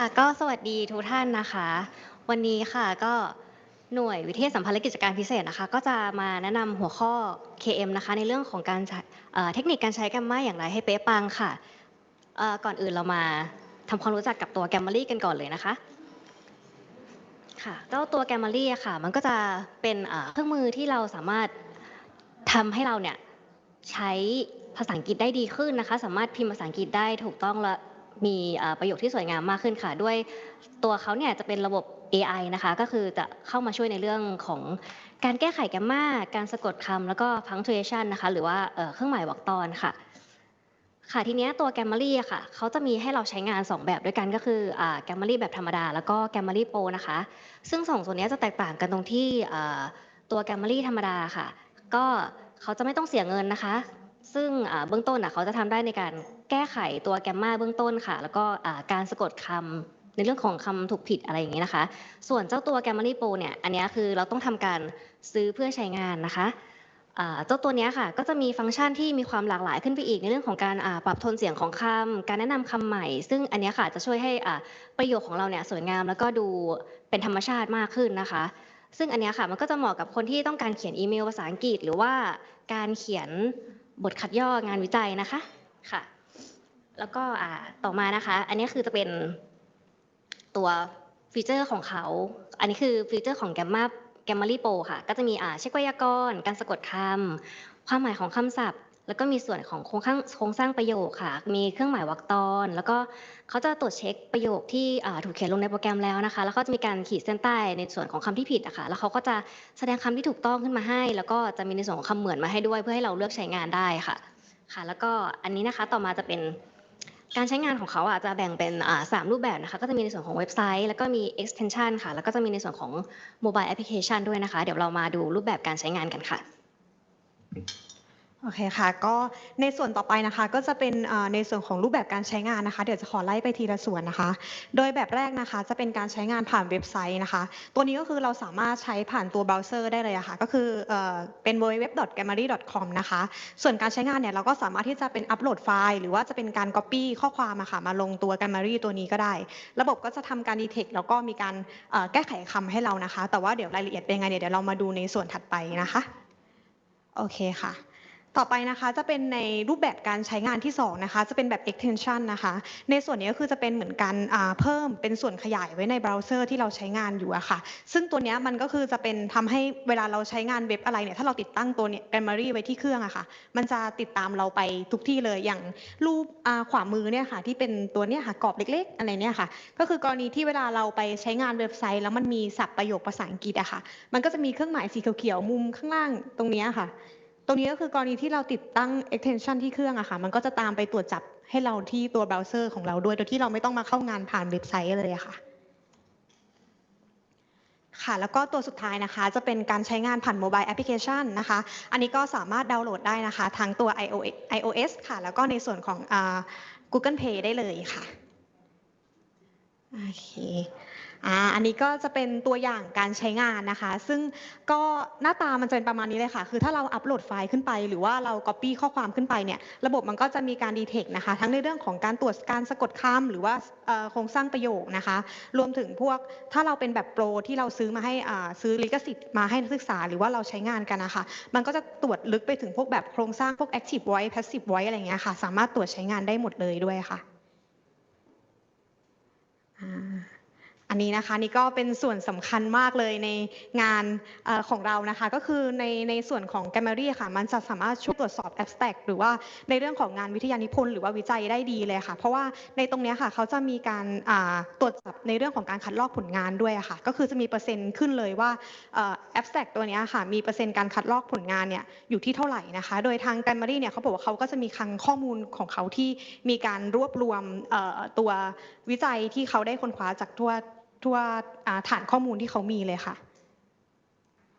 ค่ะก็สวัสดีทุกท่านนะคะ วันนี้ค่ะก็หน่วยวิทยาสัมพันธ์และกิจการพิเศษนะคะ ก็จะมาแนะนำหัวข้อ KM นะคะ ในเรื่องของการเทคนิคการใช้แกมมาอย่างไรให้เป๊ะปังค่ะก่อนอื่นเรามาทำความรู้จักกับตัวแกมมารีกันก่อนเลยนะคะค่ะเจ้าตัวแกมมารีค่ะ มันก็จะเป็นเครื่องมือที่เราสามารถทำให้เราเนี่ยใช้ภาษาอังกฤษได้ดีขึ้นนะคะ สามารถพิมพ์ภาษาอังกฤษได้ถูกต้องและ มีประโยคที่สวยงามมากขึ้นค่ะ ด้วยตัวเขาเนี่ยจะเป็นระบบ AI นะคะ ก็คือจะเข้ามาช่วยในเรื่องของการแก้ไขแกมมาการสะกดคำแล้วก็ punctuation นะคะ หรือว่าเครื่องหมายวรรคตอนค่ะ ค่ะทีนี้ตัวแกมมารีอะค่ะเขาจะมีให้เราใช้งาน 2 แบบด้วยกันก็คือแกมมารีแบบธรรมดา แล้วก็แกมมารีโปรนะคะ ซึ่งสองส่วนนี้จะแตกต่างกันตรงที่ตัวแกมมารีธรรมดาค่ะ ก็เขาจะไม่ต้องเสียเงินนะคะ ซึ่งเบื้องต้นเขาจะทำได้ในการแก้ไขตัวแกมมาเบื้องต้นค่ะ แล้วก็การสะกดคำในเรื่องของคำถูกผิดอะไรอย่างนี้นะคะ ส่วนเจ้าตัวแกมมารีโปเนี่ย อันนี้คือเราต้องทำการซื้อเพื่อใช้งานนะคะเจ้าตัวเนี้ยค่ะก็จะมีฟังก์ชันที่มีความหลากหลายขึ้นไปอีกในเรื่องของการปรับโทนเสียงของคำการแนะนำคำใหม่ ซึ่งอันนี้ค่ะจะช่วยให้ประโยคของเราเนี่ยสวยงาม แล้วก็ดูเป็นธรรมชาติมากขึ้นนะคะ ซึ่งอันนี้ค่ะมันก็จะเหมาะกับคนที่ต้องการเขียนอีเมลภาษาอังกฤษ หรือว่าการเขียน บทคัดย่องานวิจัยนะคะค่ะ แล้วก็ต่อมานะคะ อันนี้คือจะเป็นตัวฟีเจอร์ของเขา อันนี้คือฟีเจอร์ของแกมมาแกมมารีโปค่ะ ก็จะมีอ่าเช็คไวยากรณ์ การสะกดคำความหมายของคำศัพท์ แล้วก็มีส่วนของโครงข้างโครงสร้างประโยคค่ะ มีเครื่องหมายวรรคตอน แล้วก็เขาจะตรวจเช็คประโยคที่ถูกเขียนลงในโปรแกรมแล้วนะคะ แล้วก็จะมีการขีดเส้นใต้ในส่วนของคำที่ผิดอะค่ะ แล้วเขาก็จะแสดงคำที่ถูกต้องขึ้นมาให้ แล้วก็จะมีในส่วนของคำเหมือนมาให้ด้วย เพื่อให้เราเลือกใช้งานได้ค่ะ ค่ะ แล้วก็อันนี้นะคะต่อมาจะเป็นการใช้งานของเขาอะจะแบ่งเป็นสามรูปแบบนะคะ ก็จะมีในส่วนของเว็บไซต์ แล้วก็มี extension ค่ะ แล้วก็จะมีในส่วนของ mobile application ด้วยนะคะ เดี๋ยวเรามาดูรูปแบบการใช้งานกันค่ะ โอเคค่ะ ก็ในส่วนต่อไปนะคะ ก็จะเป็นเอ่อในส่วนของรูปแบบการใช้งานนะคะ เดี๋ยวจะขอไล่ไปทีละส่วนนะคะ โดยแบบแรกนะคะ จะเป็นการใช้งานผ่านเว็บไซต์นะคะ ตัวนี้ก็คือเราสามารถใช้ผ่านตัวเบราว์เซอร์ได้เลยอะค่ะ ก็คือเอ่อเป็น www.gallery.com นะคะ ส่วนการใช้งานเนี่ยเราก็สามารถที่จะเป็นอัปโหลดไฟล์ หรือว่าจะเป็นการ Copy ข้อความอะค่ะมาลงตัว Gallery ตัวนี้ก็ได้ ระบบก็จะทำการ detect แล้วก็มีการเอ่อแก้ไขคำให้เรานะคะ แต่ว่าเดี๋ยวรายละเอียดเป็นยังไงเนี่ยเดี๋ยวเรามาดูในส่วนถัดไปนะคะ โอเคค่ะ ต่อไปนะคะจะเป็นในรูปแบบการใช้งานที่สองนะคะจะเป็นแบบ extension นะคะในส่วนนี้ก็คือจะเป็นเหมือนกันเพิ่มเป็นส่วนขยายไว้ในเบราว์เซอร์ที่เราใช้งานอยู่อะค่ะ ซึ่งตัวนี้มันก็คือจะเป็นทำให้เวลาเราใช้งานเว็บอะไรเนี่ยถ้าเราติดตั้งตัวเนี่ย Gallery ไว้ที่เครื่องอะค่ะ มันจะติดตามเราไปทุกที่เลยอย่างรูปขวามือเนี่ยค่ะที่เป็นตัวเนี่ยค่ะกรอบเล็ก ๆ อะไรเนี่ยค่ะ ก็คือกรณีที่เวลาเราไปใช้งานเว็บไซต์ แล้วมันมีศัพท์ประโยคภาษาอังกฤษอะค่ะ มันก็จะมีเครื่องหมายสีเขียวๆมุมข้างล่างตรงนี้ค่ะ ตรงนี้ก็คือกรณีที่เราติดตั้ง extension ที่เครื่องอะค่ะ มันก็จะตามไปตรวจจับให้เราที่ตัวเบราว์เซอร์ของเราด้วย โดยที่เราไม่ต้องมาเข้างานผ่านเว็บไซต์เลยค่ะ ค่ะ แล้วก็ตัวสุดท้ายนะคะ จะเป็นการใช้งานผ่านโมบายแอปพลิเคชันนะคะ อันนี้ก็สามารถดาวน์โหลดได้นะคะ ทั้งตัว iOS ค่ะ แล้วก็ในส่วนของ Google Play ได้เลยค่ะ โอเค อ่าอันนี้ก็จะเป็นตัวอย่างการใช้งานนะคะ ซึ่งก็หน้าตามันจะเป็นประมาณนี้เลยค่ะ คือถ้าเราอัปโหลดไฟล์ขึ้นไป หรือว่าเรา Copy ข้อความขึ้นไปเนี่ย ระบบมันก็จะมีการ detect นะคะ ทั้งในเรื่องของการตรวจการสะกดคำหรือว่าโครงสร้างประโยคนะคะ รวมถึงพวกถ้าเราเป็นแบบโปรที่เราซื้อมาให้ซื้อลิขสิทธิ์มาให้นักศึกษาหรือว่าเราใช้งานกันนะคะ มันก็จะตรวจลึกไปถึงพวกแบบโครงสร้างพวก active voice passive voice อะไรเงี้ยค่ะ สามารถตรวจใช้งานได้หมดเลยด้วยค่ะ อันนี้นะคะนี่ก็เป็นส่วนสำคัญมากเลยในงานอของเรานะคะ ก็คือในในส่วนของ Gallery ค่ะ มันจะสามารถช่วยตรวจสอบ abstract หรือว่าในเรื่องของงานวิทยานิพนธ์หรือว่าวิจัยได้ดีเลยค่ะ เพราะว่าในตรงนี้ค่ะเขาจะมีการตรวจจับในเรื่องของการคัดลอกผลงานด้วยค่ะ ก็คือจะมีเปอร์เซ็นต์ขึ้นเลยว่าเอ่อ abstract ตัวนี้ค่ะ มีเปอร์เซ็นต์การคัดลอกผลงานเนี่ยอยู่ที่เท่าไหร่นะคะ โดยทาง Gallery เนี่ยเขาบอกว่าเขาก็จะมีคลังข้อมูลของเขาที่มีการรวบรวมตัววิจัยที่เขาได้ค้นคว้าจากทั่ว ทั่วฐานข้อมูลที่เขามีเลยค่ะ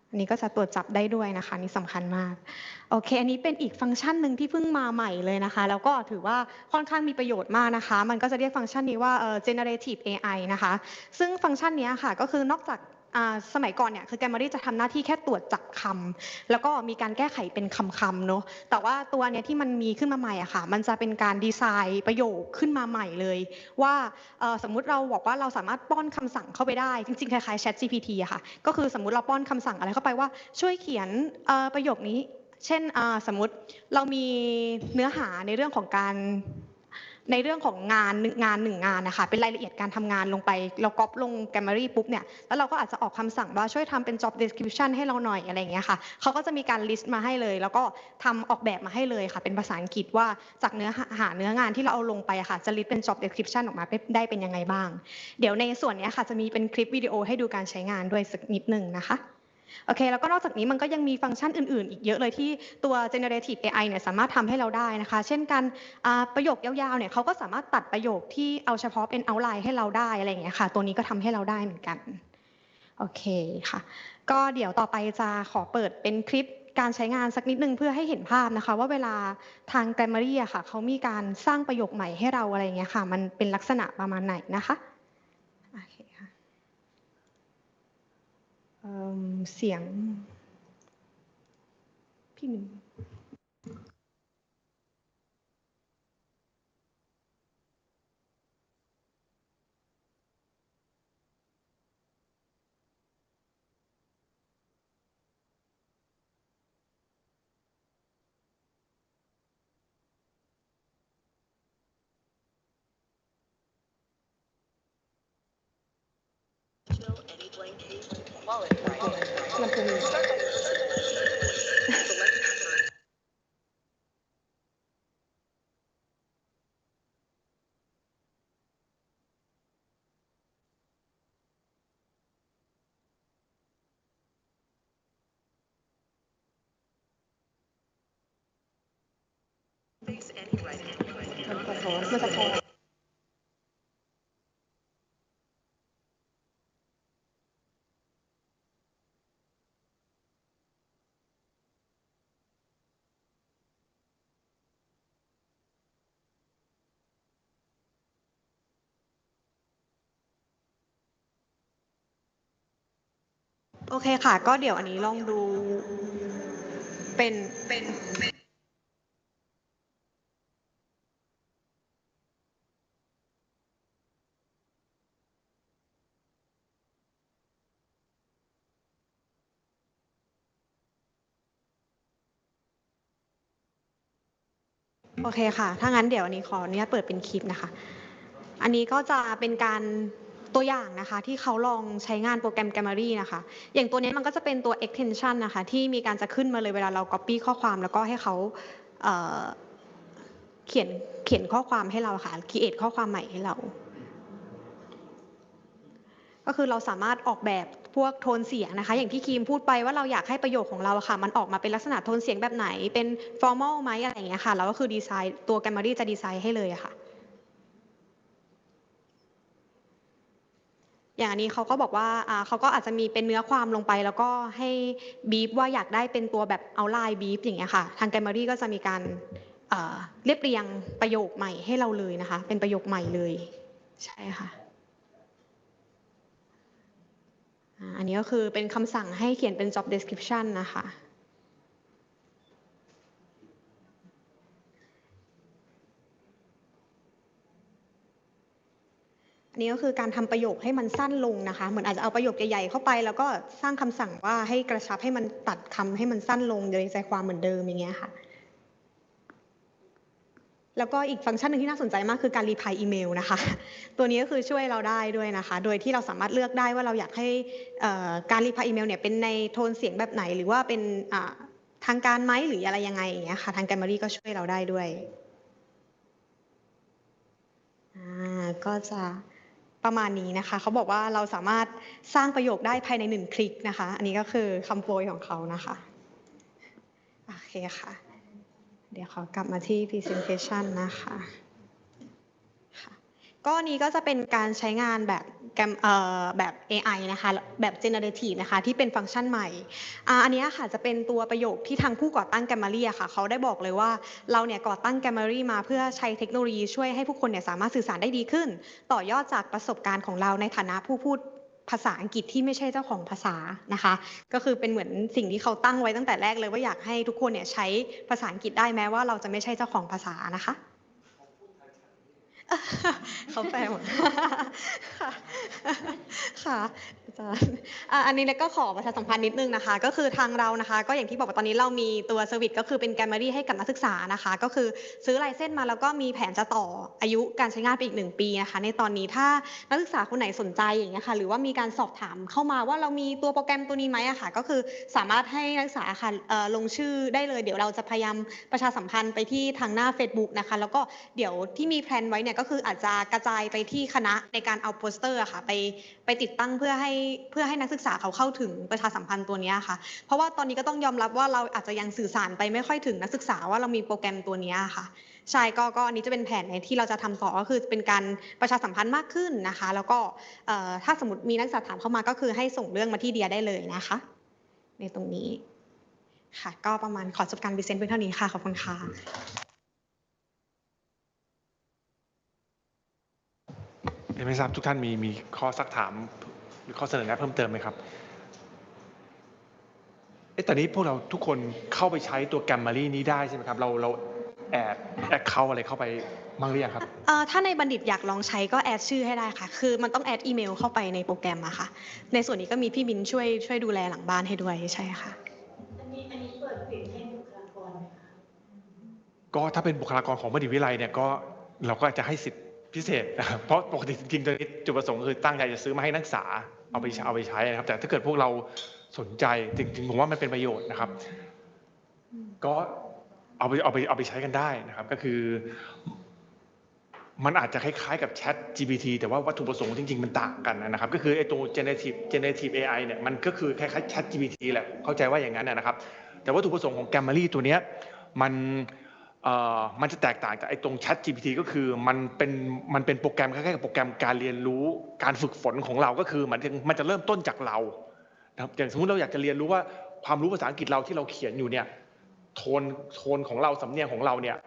อันนี้ก็จะตรวจจับได้ด้วยนะคะนี่สำคัญมากโอเค อันนี้เป็นอีกฟังก์ชันหนึ่งที่เพิ่งมาใหม่เลยนะคะ แล้วก็ถือว่าค่อนข้างมีประโยชน์มากนะคะ มันก็จะเรียกฟังก์ชันนี้ว่าเออ generative AI นะคะ ซึ่งฟังก์ชันนี้ค่ะก็คือนอกจาก สมัยก่อนเนี่ยคือ Grammarly จะทำหน้าที่แค่ตรวจจับคำแล้วก็มีการแก้ไขเป็นคำๆเนาะแต่ว่าตัวเนี้ยที่มันมีขึ้นมาใหม่อะค่ะ มันจะเป็นการดีไซน์ประโยคขึ้นมาใหม่เลย ว่าสมมุติเราบอกว่าเราสามารถป้อนคำสั่งเข้าไปได้ จริงๆคล้ายๆ Chat GPT อะค่ะ ก็คือสมมุติเราป้อนคำสั่งอะไรเข้าไปว่าช่วยเขียนประโยคนี้ เช่นสมมุติเรามีเนื้อหาในเรื่องของการ ในเรื่องของงานงานหนึ่งงานนะคะเป็นรายละเอียดการทำงานลงไป เราก๊อปลง Grammarly ปุ๊บเนี่ยแล้วเราก็อาจจะออกคำสั่งว่าช่วยทำเป็น job description ให้เราหน่อยอะไรอย่างเงี้ยค่ะเขาก็จะมีการ list มาให้เลย แล้วก็ทำออกแบบมาให้เลยค่ะ เป็นภาษาอังกฤษว่าจากเนื้อหาเนื้องานที่เราเอาลงไปค่ะจะ list เป็น job description ออกมาได้เป็นยังไงบ้าง เดี๋ยวในส่วนนี้ค่ะจะมีเป็นคลิปวิดีโอให้ดูการใช้งานด้วยสักนิดหนึ่งนะคะ โอเค แล้วก็นอกจากนี้มันก็ยังมีฟังก์ชันอื่นๆ อีกเยอะเลยที่ตัว generative AI เนี่ยสามารถทำให้เราได้นะคะ เช่นการประโยคยาวๆ เนี่ยเขาก็สามารถตัดประโยคที่เอาเฉพาะเป็น outline ให้เราได้อะไรอย่างเงี้ยค่ะ ตัวนี้ก็ทำให้เราได้เหมือนกัน โอเคค่ะ ก็เดี๋ยวต่อไปจะขอเปิดเป็นคลิปการใช้งานสักนิดนึงเพื่อให้เห็นภาพนะคะ ว่าเวลาทาง Grammarly อะค่ะเขามีการสร้างประโยคใหม่ให้เราอะไรอย่างเงี้ยค่ะ มันเป็นลักษณะประมาณไหนนะคะโอเคค่ะ เสียง พี่หมิน ลำโพงมันสะท้อนมันสะท้อน โอ เคค่ะ ก็เดี๋ยวอันนี้ลองดูเป็นเป็นโอเคค่ะ ถ้างั้นเดี๋ยวอันนี้ขออนุญาตเปิดเป็นคลิปนะคะ อันนี้ก็จะเป็นการ ตัวอย่างนะคะที่เขาลองใช้งานโปรแกรม Grammarly นะคะ อย่างตัวนี้มันก็จะเป็นตัว extension นะคะที่มีการจะขึ้นมาเลยเวลาเรา copy ข้อความแล้วก็ให้เขาเเขียนเขียนข้อความให้เราค่ะ create ข้อความใหม่ให้เรา ก็คือเราสามารถออกแบบพวกโทนเสียงนะคะ อย่างที่คีมพูดไปว่าเราอยากให้ประโยคของเราค่ะ มันออกมาเป็นลักษณะโทนเสียงแบบไหนเป็น formal ไหมอะไรอย่างเงี้ยค่ะแล้วก็คือดีไซน์ตัว Grammarly จะดีไซน์ให้เลยอะค่ะ อย่างอันนี้เขาก็บอกว่าเขาก็อาจจะมีเป็นเนื้อความลงไป แล้วก็ให้บีฟว่าอยากได้เป็นตัวแบบเอาไลน์บีฟอย่างเงี้ยค่ะ ทางแกรมมี่ก็จะมีการเรียบเรียงประโยคใหม่ให้เราเลยนะคะ เป็นประโยคใหม่เลย ใช่ค่ะ อันนี้ก็คือเป็นคำสั่งให้เขียนเป็น job description นะคะ นี้ก็คือการทำประโยคให้มันสั้นลงนะคะ เหมือนอาจจะเอาประโยคใหญ่ๆเข้าไป แล้วก็สร้างคำสั่งว่าให้กระชับให้มันตัดคำให้มันสั้นลงโดยใจความเหมือนเดิมอย่างเงี้ยค่ะ แล้วก็อีกฟังก์ชันหนึ่งที่น่าสนใจมากคือการรีพายอีเมลนะคะ ตัวนี้ก็คือช่วยเราได้ด้วยนะคะ โดยที่เราสามารถเลือกได้ว่าเราอยากให้การรีพายอีเมลเนี่ยเป็นในโทนเสียงแบบไหน หรือว่าเป็นทางการไหมหรืออะไรยังไงอย่างเงี้ยค่ะ ทาง Grammarly ก็ช่วยเราได้ด้วยอ่าก็จะ ประมาณนี้นะคะ เขาบอกว่าเราสามารถสร้างประโยคได้ภายในหนึ่งคลิกนะคะ อันนี้ก็คือคำโปรยของเขานะคะ โอเคค่ะ เดี๋ยวขอกลับมาที่ presentation นะคะค่ะ ก็นี้ก็จะเป็นการใช้งานแบบแบบ AI นะคะแบบ generative นะคะที่เป็นฟังก์ชันใหม่อันนี้ค่ะจะเป็นตัวประโยคที่ทางผู้ก่อตั้ง Grammarly ค่ะเขาได้บอกเลยว่าเราเนี่ยก่อตั้ง Grammarly มาเพื่อใช้เทคโนโลยีช่วยให้ผู้คนเนี่ยสามารถสื่อสารได้ดีขึ้น ต่อยอดจากประสบการณ์ของเราในฐานะผู้พูดภาษาอังกฤษที่ไม่ใช่เจ้าของภาษานะคะ ก็คือเป็นเหมือนสิ่งที่เขาตั้งไว้ตั้งแต่แรกเลยว่าอยากให้ทุกคนเนี่ยใช้ภาษาอังกฤษได้แม้ว่าเราจะไม่ใช่เจ้าของภาษานะคะ เขาแปลหมดค่ะค่ะอาจารย์อันนี้แล้วก็ขอประชาสัมพันธ์นิดนึงนะคะ ก็คือทางเรานะคะ ก็อย่างที่บอกว่าตอนนี้เรามีตัวเซอร์วิสก็คือเป็นแกม m รี่ให้กับนักศึกษานะคะ ก็คือซื้อลเซนส์มาแล้วก็มีแผนจะต่ออายุการใช้งานไปอีกหนึ่งปีนะคะ ในตอนนี้ถ้านักศึกษาคนไหนสนใจอย่างเงี้ยค่ะ หรือว่ามีการสอบถามเข้ามาว่าเรามีตัวโปรแกรมตัวนี้ไหมอะค่ะ ก็คือสามารถให้นักศึกษาค่ะลงชื่อได้เลย เดี๋ยวเราจะพยายามประชาสัมพันธ์ไปที่ทางหน้า Facebook นะคะ แล้วก็เดี๋ยวที่มีแพลนไว้เนี่ยก็คืออาจจะกระจายไปที่คณะในการเอาโปสเตอร์ค่ะไปไปติดตั้งเพื่อให้เพื่อให้นักศึกษาเขาเข้าถึงประชาสัมพันธ์ตัวนี้ค่ะ เพราะว่าตอนนี้ก็ต้องยอมรับว่าเราอาจจะยังสื่อสารไปไม่ค่อยถึงนักศึกษาว่าเรามีโปรแกรมตัวนี้ค่ะใช่ก็ก็อันนี้จะเป็นแผนในที่เราจะทำต่อก็คือเป็นการประชาสัมพันธ์มากขึ้นนะคะ แล้วก็ถ้าสมมติมีนักศึกษาถามเข้ามาก็คือให้ส่งเรื่องมาที่เดียได้เลยนะคะ ในตรงนี้ค่ะ ก็ประมาณขอจบการพรีเซนต์เพียงเท่านี้ค่ะขอบคุณค่ะ เดี๋ ยวไม่ทราบทุกท่านมีมีข้อซักถามหรือข้อเสนอแนะเพิ่มเติมไหมครับเอ๊ะตอนนี้พวกเราทุกคนเข้าไปใช้ตัวแกมมารีนี้ได้ใช่ไหมครับ เราเราแอดแอดเข้าอะไรเข้าไปบ้างหรือยังครับเอ่อถ้าในบัณฑิตอยากลองใช้ก็แอดชื่อให้ได้ค่ะ คือมันต้องแอดอีเมลเข้าไปในโปรแกรมอะค่ะ ในส่วนนี้ก็มีพี่บินช่วยช่วยดูแลหลังบ้านให้ด้วยใช่ค่ะ อันนี้อันนี้เปิดปิดให้บุคลากรไหมคะก็ถ้าเป็นบุคลากรของบัณฑิตวิไลเนี่ยก็เราก็จะให้สิทธิ พิเศษนะครับเพราะปกติจริงๆตัวนี้จุดประสงค์คือตั้งใจจะซื้อมาให้นักศึกษาเอาไปเอาไปใช้นะครับ แต่ถ้าเกิดพวกเราสนใจจริงๆผมว่ามันเป็นประโยชน์นะครับ ก็เอาไปเอาไปเอาไปใช้กันได้นะครับ ก็คือ มันอาจจะคล้ายๆกับ Chat GPT แต่ว่าวัตถุประสงค์จริงๆมันต่างกันนะครับ ก็คือไอ้ตัว generative generative AI เนี่ยมันก็คือคล้ายๆ Chat GPT แหละเข้าใจว่าอย่างนั้นนะครับ แต่วัตถุประสงค์ของ Grammarly ตัวเนี้ยมัน มันจะแตกต่างจากไอ้ตรง Chat GPT ก็คือมันเป็นมันเป็นโปรแกรมคล้ายๆกับโปรแกรมการเรียนรู้การฝึกฝนของเราก็คือมันจะมันจะเริ่มต้นจากเรานะครับอย่างสมมติเราอยากจะเรียนรู้ว่าความรู้ภาษาอังกฤษเราที่เราเขียนอยู่เนี่ยโทนโทนของเราสำเนียงของเราเนี่ย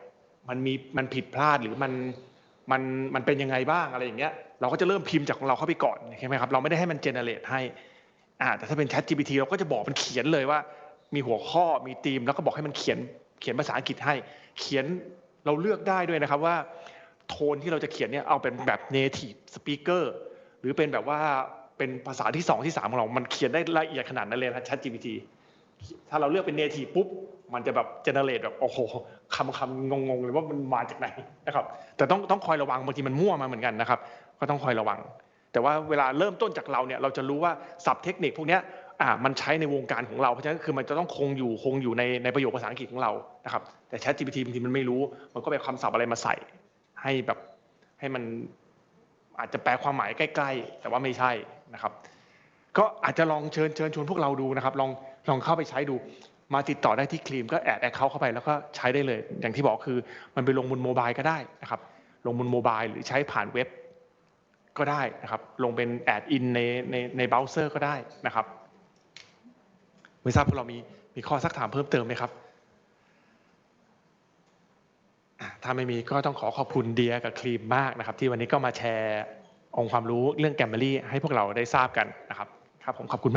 มันมีมันผิดพลาดหรือมันมันมันเป็นยังไงบ้างอะไรอย่างเงี้ยเราก็จะเริ่มพิมพ์จากของเราเข้าไปก่อนใช่ไหมครับเราไม่ได้ให้มันเจเนเรตให้อ่าแต่ถ้าเป็น Chat GPT เราก็จะบอกมันเขียนเลยว่า มีหัวข้อมีธีมแล้วก็บอกให้มันเขียน เขียนภาษาอังกฤษให้ เขียนเราเลือกได้ด้วยนะครับว่า โทนที่เราจะเขียนเนี่ยเอาเป็นแบบ native speaker หรือเป็นแบบว่าเป็นภาษาที่สองที่สามของเรา มันเขียนได้ละเอียดขนาดนั้นเลยนะ ChatGPT ถ้าเราเลือกเป็น native ปุ๊บ มันจะแบบ generate แบบโอ้โหคำคำงงๆเลยว่ามันมาจากไหนนะครับ แต่ต้องต้องคอยระวังบางทีมันมั่วมาเหมือนกันนะครับ ก็ต้องคอยระวัง แต่ว่าเวลาเริ่มต้นจากเราเนี่ยเราจะรู้ว่าศัพท์เทคนิคพวกนี้ อ่ามันใช้ในวงการของเราเพราะฉะนั้นคือมันจะต้องคงอยู่คงอยู่ในในประโยคภาษาอังกฤษของเรานะครับแต่ Chat GPT บางทีมันไม่รู้ มันก็ไปคำศัพท์อะไรมาใส่ ให้แบบให้มันอาจจะแปลความหมายใกล้ๆ แต่ว่าไม่ใช่นะครับ ก็อาจจะลองเชิญเชิญชวนพวกเราดูนะครับ ลองลองเข้าไปใช้ดูมาติดต่อได้ที่ครีมก็แอดแอดเขาเข้าไปแล้วก็ใช้ได้เลย อย่างที่บอกคือมันไปลงบนโมบายก็ได้นะครับ ลงบนโมบายหรือใช้ผ่านเว็บก็ได้นะครับ ลงเป็นแอดอินในในในเบราว์เซอร์ก็ได้นะครับ ไม่ทราบพวกเรามีมีข้อสักถามเพิ่มเติมไหมครับถ้าไม่มีก็ต้องขอขอบคุณเดียกับครีมมากนะครับ ที่วันนี้ก็มาแชร์องค์ความรู้เรื่องแกมเบอรี่ให้พวกเราได้ทราบกันนะครับ ครับผมขอบคุณมาก